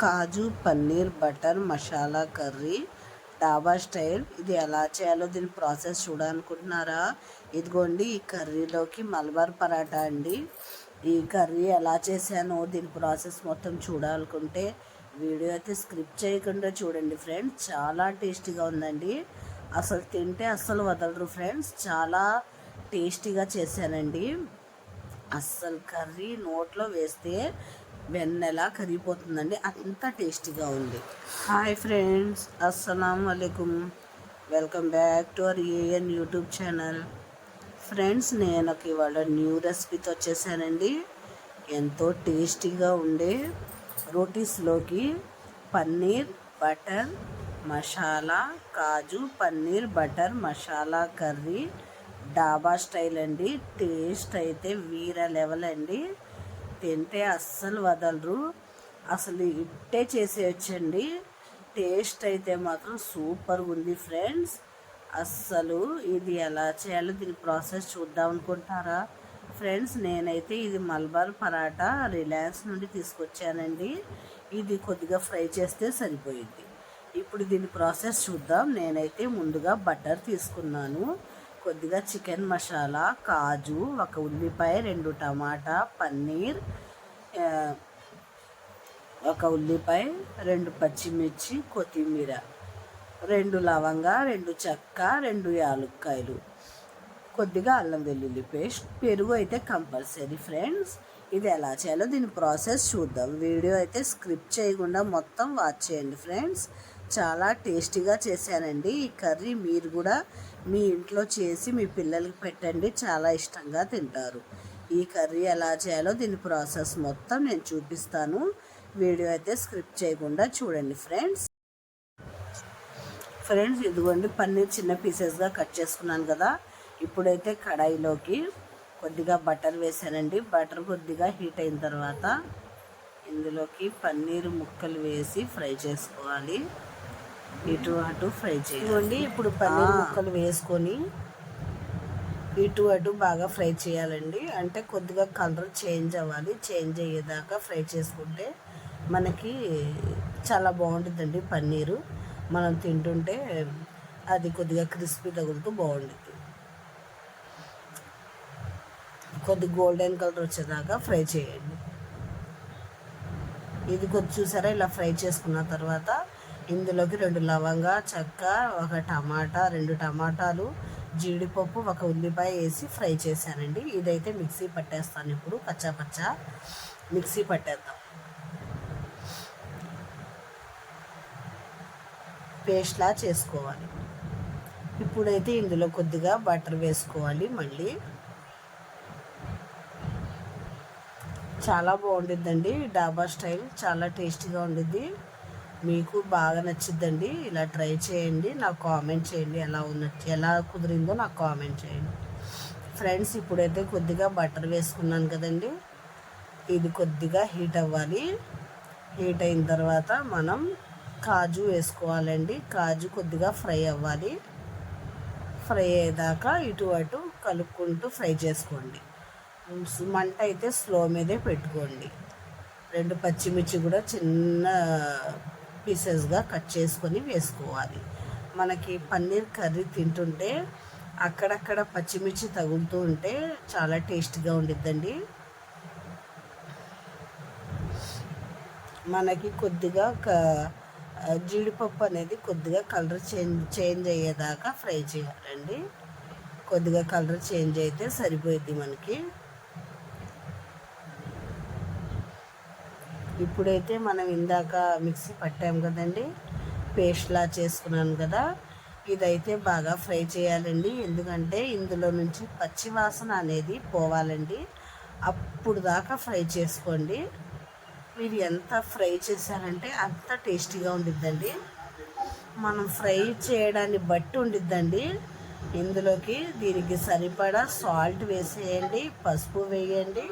Kaju paneer butter masala curry dhaba style. ఇది ఎలా చేయాలో దీని ప్రాసెస్ చూడాలనుకుంటున్నారా? ఇదిగోండి ఈ కర్రీలోకి మలబార్ పరాటా అండి. ఈ కర్రీ ఎలా చేశానో దీని ప్రాసెస్ మొత్తం చూడాలనుకుంటే వీడియో అయితే స్క్రిప్ట్ చేయకుండా చూడండి ఫ్రెండ్స్. చాలా టేస్టీగా ఉందండి. అసలు తింటే అస్సలు వదలరు ఫ్రెండ్స్. చాలా టేస్టీగా చేశానండి. అస్సలు కర్రీ నోట్లో వేస్తే వెన్నెలా కరిగిపోతుందండి. అంత టేస్టీగా ఉంది. హాయ్ ఫ్రెండ్స్ అస్సలం అయికం welcome back to our AN YouTube channel. Friends నేను ఇవాళ న్యూ రెసిపీతో వచ్చేసానండి. ఎంతో టేస్టీగా ఉండే రోటీస్లోకి paneer butter masala kaju paneer butter masala curry. Dhaba style అండి. టేస్ట్ అయితే వీర లెవెల్ అండి. తింటే అస్సలు వదలరు. అసలు ఇట్టే చేసేయచ్చండి. టేస్ట్ అయితే మాత్రం సూపర్గా ఉంది ఫ్రెండ్స్. అస్సలు ఇది ఎలా చేయాలో దీని ప్రాసెస్ చూద్దాం అనుకుంటారా? ఫ్రెండ్స్ నేనైతే ఇది మల్బార్ పరాటా రిలయన్స్ నుండి తీసుకొచ్చానండి. ఇది కొద్దిగా ఫ్రై చేస్తే సరిపోయింది. ఇప్పుడు దీని ప్రాసెస్ చూద్దాం. నేనైతే ముందుగా బటర్ తీసుకున్నాను. కొద్దిగా చికెన్ మసాలా కాజు ఒక ఉల్లిపాయ రెండు టమాటా పన్నీర్ ఒక ఉల్లిపాయ రెండు పచ్చిమిర్చి కొత్తిమీర రెండు లవంగా రెండు చెక్క రెండు యాలుక్కాయలు. కొద్దిగా అల్లం వెల్లుల్లి పేస్ట్. పెరుగు అయితే కంపల్సరీ ఫ్రెండ్స్. ఇది ఎలా చేయాలో దీని ప్రాసెస్ చూద్దాం. వీడియో అయితే స్క్రిప్ట్ చేయకుండా మొత్తం వాచ్ చేయండి ఫ్రెండ్స్. చాలా టేస్టీగా చేశానండి ఈ కర్రీ మీరు కూడా మీ ఇంట్లో చేసి మీ పిల్లలకి పెట్టండి. చాలా ఇష్టంగా తింటారు. ఈ కర్రీ ఎలా చేయాలో దీని ప్రాసెస్ మొత్తం నేను చూపిస్తాను. వీడియో అయితే స్క్రిప్ట్ చేయకుండా చూడండి ఫ్రెండ్స్. ఫ్రెండ్స్ ఇదిగోండి పన్నీర్ చిన్న పీసెస్గా కట్ చేసుకున్నాను కదా. ఇప్పుడైతే కడాయిలోకి కొద్దిగా బటర్ వేసానండి బటర్ కొద్దిగా హీట్ అయిన తర్వాత ఇందులోకి పన్నీర్ ముక్కలు వేసి ఫ్రై చేసుకోవాలి. ఇటు అటు ఫ్రై చేయండి. ఇప్పుడు పన్నీర్ ముక్కలు వేసుకొని ఇటు అటు బాగా ఫ్రై చేయాలండి. అంటే కొద్దిగా కలర్ చేంజ్ అవ్వాలి. చేంజ్ అయ్యేదాకా ఫ్రై చేసుకుంటే మనకి చాలా బాగుంటుందండి పన్నీరు. మనం తింటుంటే అది కొద్దిగా క్రిస్పీ తగులుతూ బాగుంటుంది. కొద్ది గోల్డెన్ కలర్ వచ్చేదాకా ఫ్రై చేయండి. ఇది కొద్ది చూసారా ఇలా ఫ్రై చేసుకున్న తర్వాత ఇందులోకి రెండు లవంగా చెక్క ఒక టమాటా రెండు టమాటాలు జీడిపప్పు ఒక ఉల్లిపాయ వేసి ఫ్రై చేశానండి. ఇదైతే మిక్సీ పట్టేస్తాను ఇప్పుడు పచ్చా పచ్చా మిక్సీ పట్టేద్దాం. పేస్ట్లా చేసుకోవాలి. ఇప్పుడైతే ఇందులో కొద్దిగా బటర్ వేసుకోవాలి మళ్ళీ. చాలా బాగుండిద్దండి డాబా స్టైల్. చాలా టేస్టీగా ఉండిద్ది. మీకు బాగా నచ్చిద్దండి ఇలా ట్రై చేయండి నాకు కామెంట్ చేయండి ఎలా ఉన్నట్టు ఎలా కుదిరిందో నాకు కామెంట్ చేయండి. ఫ్రెండ్స్ ఇప్పుడైతే కొద్దిగా బటర్ వేసుకున్నాను కదండి ఇది కొద్దిగా హీట్ అవ్వాలి. హీట్ అయిన తర్వాత మనం కాజు వేసుకోవాలండి కాజు కొద్దిగా ఫ్రై అవ్వాలి. ఫ్రై అయ్యేదాకా ఇటు అటు కలుపుకుంటూ ఫ్రై చేసుకోండి. మంట అయితే స్లో మీదే పెట్టుకోండి. రెండు పచ్చిమిర్చి కూడా చిన్న పీసెస్గా కట్ చేసుకొని వేసుకోవాలి. మనకి పన్నీర్ కర్రీ తింటుంటే అక్కడక్కడ పచ్చిమిర్చి తగులుతూ ఉంటే చాలా టేస్ట్గా ఉండిద్దండి. మనకి కొద్దిగా జీడిపప్పు అనేది కొద్దిగా కలర్ చేంజ్ చేంజ్ అయ్యేదాకా ఫ్రై చేయాలండి. కొద్దిగా కలర్ చేంజ్ అయితే సరిపోయింది మనకి. ఇప్పుడైతే మనం ఇందాక మిక్సీ పట్టాం కదండి పేస్ట్లా చేసుకున్నాను కదా. ఇదైతే బాగా ఫ్రై చేయాలండి. ఎందుకంటే ఇందులో నుంచి పచ్చి వాసన అనేది పోవాలండి. అప్పుడు దాకా ఫ్రై చేసుకోండి. మీరు ఎంత ఫ్రై చేశారంటే అంత టేస్టీగా ఉండిద్దండి. మనం ఫ్రై చేయడాన్ని బట్టి ఉండిద్దండి. ఇందులోకి దీనికి సరిపడా సాల్ట్ వేసేయండి పసుపు వేయండి.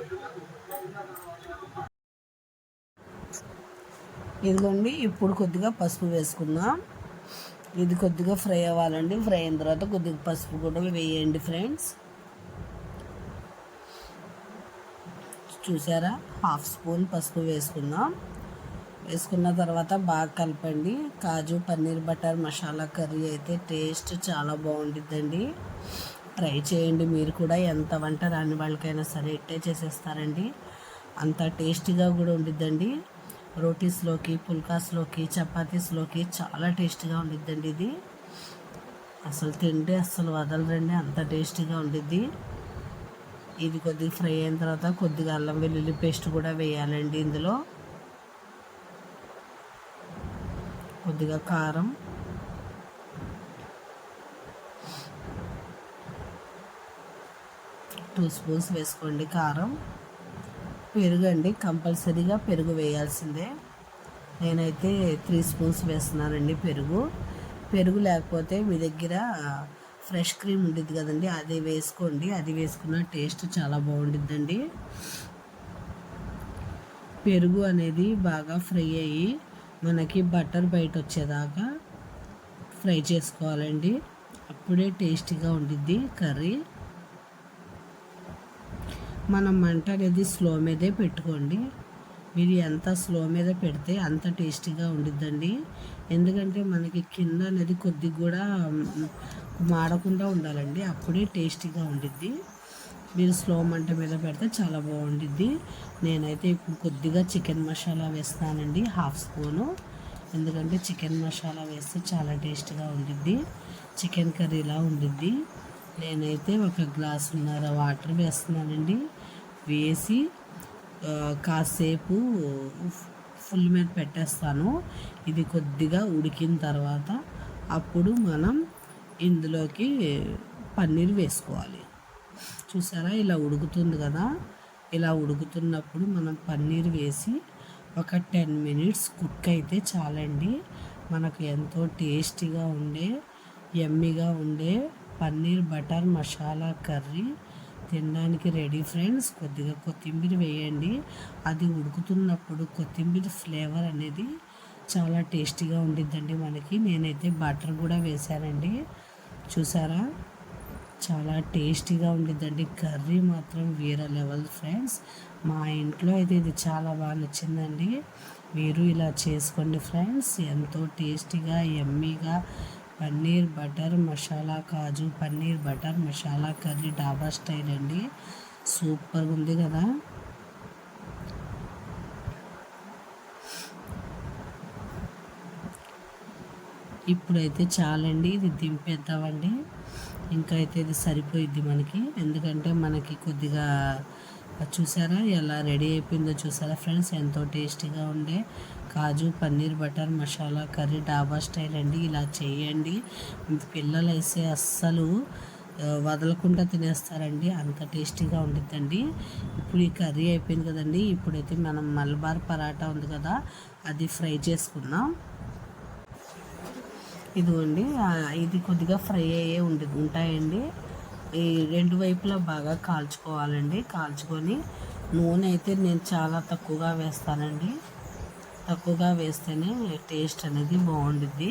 ఇదిగోండి ఇప్పుడు కొద్దిగా పసుపు వేసుకుందాం. ఇది కొద్దిగా ఫ్రై అవ్వాలండి. ఫ్రై అయిన తర్వాత కొద్దిగా పసుపు కూడా వేయండి ఫ్రెండ్స్. చూసారా? హాఫ్ స్పూన్ పసుపు వేసుకుందాం. వేసుకున్న తర్వాత బాగా కలపండి. కాజు పన్నీర్ బటర్ మసాలా కర్రీ అయితే టేస్ట్ చాలా బాగుంటుందండి ట్రై చేయండి మీరు కూడా. ఎంత వంట రాని వాళ్ళకైనా సరే ఇట్టే చేసేస్తారండి. అంత టేస్టీగా కూడా ఉండిద్దండి. రోటీస్లోకి పుల్కాస్లోకి చపాతీస్లోకి చాలా టేస్టీగా ఉండిద్దండి ఇది. అసలు తింటే అసలు వదలరండి అంత టేస్టీగా ఉండిద్ది. ఇది కొద్దిగా ఫ్రై అయిన తర్వాత కొద్దిగా అల్లం వెల్లుల్లి పేస్ట్ కూడా వేయాలండి ఇందులో. కొద్దిగా కారం. టూ స్పూన్స్ వేసుకోండి కారం. పెరుగు అండి కంపల్సరీగా పెరుగు వేయాల్సిందే. నేనైతే త్రీ స్పూన్స్ వేస్తున్నానండి పెరుగు. పెరుగు లేకపోతే మీ దగ్గర ఫ్రెష్ క్రీమ్ ఉంటుంది కదండి అది వేసుకోండి. అది వేసుకున్న టేస్ట్ చాలా బాగుంటుందండి పెరుగు అనేది బాగా ఫ్రై అయ్యి మనకి బటర్ బయట వచ్చేదాకా ఫ్రై చేసుకోవాలండి. అప్పుడే టేస్టీగా ఉండిద్ది కర్రీ. మనం మంట అనేది స్లో మీదే పెట్టుకోండి. మీరు ఎంత స్లో మీద పెడితే అంత టేస్టీగా ఉండిద్దండి. ఎందుకంటే మనకి కింద అనేది కొద్దిగా కూడా మాడకుండా ఉండాలండి. అప్పుడే టేస్టీగా ఉండిద్ది. మీరు స్లో మంట మీద పెడితే చాలా బాగుండిద్ది. నేనైతే ఇప్పుడు కొద్దిగా చికెన్ మసాలా వేస్తానండి హాఫ్ స్పూను. ఎందుకంటే చికెన్ మసాలా వేస్తే చాలా టేస్ట్గా ఉండిద్ది. చికెన్ కర్రీలా ఉండిద్ది. నేనైతే ఒక గ్లాసున్నర వాటర్ వేస్తున్నానండి. వేసి కాసేపు ఫుల్ మీద పెట్టేస్తాను. ఇది కొద్దిగా ఉడికిన తర్వాత అప్పుడు మనం ఇందులోకి పన్నీర్ వేసుకోవాలి. చూసారా? ఇలా ఉడుకుతుంది కదా? ఇలా ఉడుకుతున్నప్పుడు మనం పన్నీర్ వేసి ఒక టెన్ మినిట్స్ కుక్ అయితే చాలండి. మనకు ఎంతో టేస్టీగా ఉండే ఎమ్మిగా ఉండే పన్నీర్ బటర్ మసాలా కర్రీ తినడానికి రెడీ ఫ్రెండ్స్. కొద్దిగా కొత్తిమీర వేయండి. అది ఉడుకుతున్నప్పుడు కొత్తిమీర ఫ్లేవర్ అనేది చాలా టేస్టీగా ఉండిద్దండి మనకి. నేనైతే బటర్ కూడా వేశానండి. చూసారా? చాలా టేస్టీగా ఉండిద్దండి. కర్రీ మాత్రం వేరే లెవెల్ ఫ్రెండ్స్. మా ఇంట్లో అయితే ఇది చాలా బాగా నచ్చిందండి. మీరు ఇలా చేసుకోండి ఫ్రెండ్స్. ఎంతో టేస్టీగా ఎమ్మీగా paneer butter masala kaju paneer butter masala curry dhaba style అండి. సూపర్గా ఉంది కదా. ఇప్పుడైతే చాలండి ఇది దింపేద్దామండి. ఇంకా అయితే ఇది సరిపోయిద్ది మనకి. ఎందుకంటే మనకి కొద్దిగా చూసారా? ఎలా రెడీ అయిపోయిందో చూసారా ఫ్రెండ్స్? ఎంతో టేస్టీగా ఉండే kaju paneer butter masala curry dhaba style అండి. ఇలా చేయండి. పిల్లలు వేసే అస్సలు వదలకుండా తినేస్తారండి. అంత టేస్టీగా ఉండిద్దండి. ఇప్పుడు ఈ కర్రీ అయిపోయింది కదండి. ఇప్పుడైతే మనం మల్బార్ పరాటా ఉంది కదా అది ఫ్రై చేసుకుందాం. ఇదిగోండి ఇది కొద్దిగా ఫ్రై అయ్యే ఉండి ఉంటాయండి. ఈ రెండు వైపులా బాగా కాల్చుకోవాలండి. కాల్చుకొని నూనె అయితే నేను చాలా తక్కువగా వేస్తానండి. తక్కువగా వేస్తేనే టేస్ట్ అనేది బాగుండుద్ది.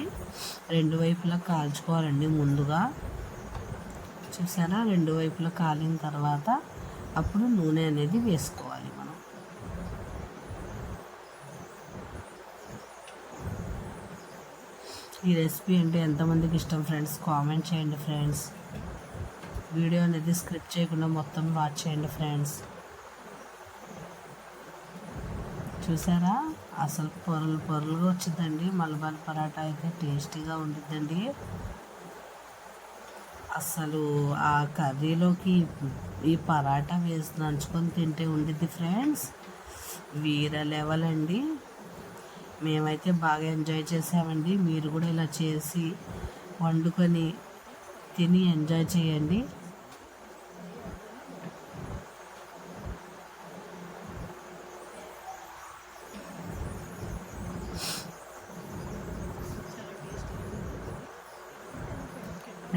రెండు వైపులా కాల్చుకోవాలండి ముందుగా. చూసారా? రెండు వైపులా కాలిన తర్వాత అప్పుడు నూనె అనేది వేసుకోవాలి మనం. ఈ రెసిపీ అంటే ఎంతమందికి ఇష్టం ఫ్రెండ్స్? కామెంట్ చేయండి ఫ్రెండ్స్. వీడియో అనేది స్క్రిప్ట్ చేయకుండా మొత్తం వాచ్ చేయండి ఫ్రెండ్స్ చూసారా? అసలు పొరలు పొరలుగా వచ్చిందండి. మలబార్ పరాటా అయితే టేస్టీగా ఉండిద్దండి. అసలు ఆ కర్రీలోకి ఈ పరాటా వేసి నంచుకొని తింటే ఉండిద్ది ఫ్రెండ్స్ వీర లెవెల్ అండి. మేమైతే బాగా ఎంజాయ్ చేసామండి. మీరు కూడా ఇలా చేసి వండుకొని తిని ఎంజాయ్ చేయండి.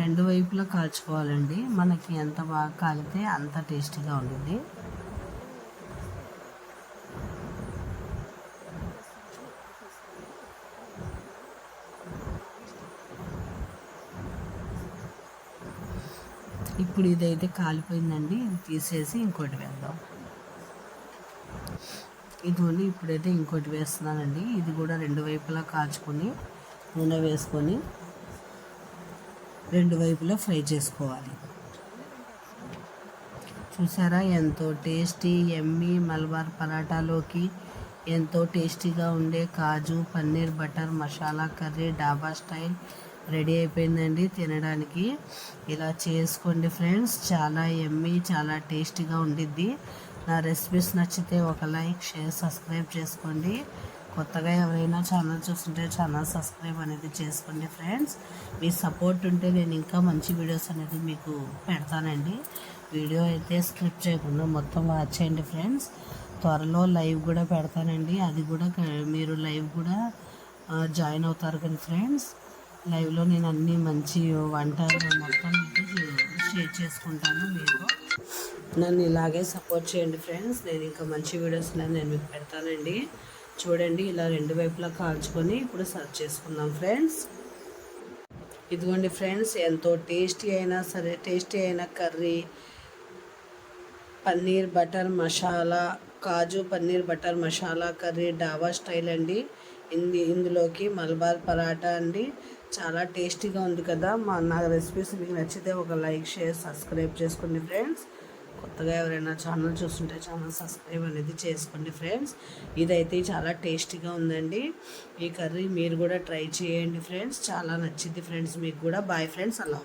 రెండు వైపులా కాల్చుకోవాలండి. మనకి ఎంత బాగా కాలితే అంత టేస్టీగా ఉంటుంది ఇప్పుడు ఇదైతే కాలిపోయిందండి. ఇది తీసేసి ఇంకోటి వేద్దాం. ఇదిగోండి ఇప్పుడైతే ఇంకోటి వేస్తున్నానండి. ఇది కూడా రెండు వైపులా కాచుకొని నూనె వేసుకొని రెండు వైపులా ఫ్రై చేసుకోవాలి. చూసారా? ఎంతో టేస్టీ ఎమ్మి మల్బార్ పరాటాలోకి ఎంతో టేస్టీగా ఉండే kaju paneer butter masala curry dhaba style ready అయిపోయిందండి తినడానికి. ఇలా చేసుకోండి ఫ్రెండ్స్. చాలా ఎమ్మి చాలా టేస్టీగా ఉండిద్ది. నా రెసిపీస్ నచ్చితే ఒక లైక్ షేర్ సబ్స్క్రైబ్ చేసుకోండి. కొత్తగా ఎవరైనా ఛానల్ చూస్తుంటే ఛానల్ సబ్స్క్రైబ్ అనేది చేసుకోండి ఫ్రెండ్స్. మీ సపోర్ట్ ఉంటే నేను ఇంకా మంచి వీడియోస్ అనేది మీకు పెడతానండి. వీడియో అయితే స్క్రిప్ట్ చేయకుండా మొత్తం వాచ్ చేయండి ఫ్రెండ్స్. త్వరలో లైవ్ కూడా పెడతానండి. అది కూడా మీరు లైవ్ కూడా జాయిన్ అవుతారు కానీ ఫ్రెండ్స్. లైవ్లో నేను అన్ని మంచి వంటలు మొత్తం మీకు షేర్ చేసుకుంటాను మీరు నన్ను ఇలాగే సపోర్ట్ చేయండి ఫ్రెండ్స్. నేను ఇంకా మంచి వీడియోస్ అనేది నేను మీకు పెడతానండి. చూడండి ఇలా రెండు వైపులా కాల్చుకొని ఇప్పుడు సర్వ్ చేసుకుందాం ఫ్రెండ్స్. ఇదిగోండి ఫ్రెండ్స్ ఎంతో టేస్టీ అయినా సరే టేస్టీ అయిన curry paneer butter masala kaju paneer butter masala curry dhaba style అండి. ఇంది ఇందులోకి మలబార్ పరాటా అండి. చాలా టేస్టీగా ఉంది కదా. మా నా రెసిపీస్ మీకు నచ్చితే ఒక లైక్ షేర్ సబ్స్క్రైబ్ చేసుకోండి ఫ్రెండ్స్. కొత్తగా ఎవరైనా ఛానల్ చూస్తుంటే ఛానల్ సబ్స్క్రైబ్ అనేది చేసుకోండి ఫ్రెండ్స్. ఇదైతే చాలా టేస్టీగా ఉందండి. ఈ కర్రీ మీరు కూడా ట్రై చేయండి ఫ్రెండ్స్. చాలా నచ్చింది ఫ్రెండ్స్. మీకు కూడా. Bye friends. అలా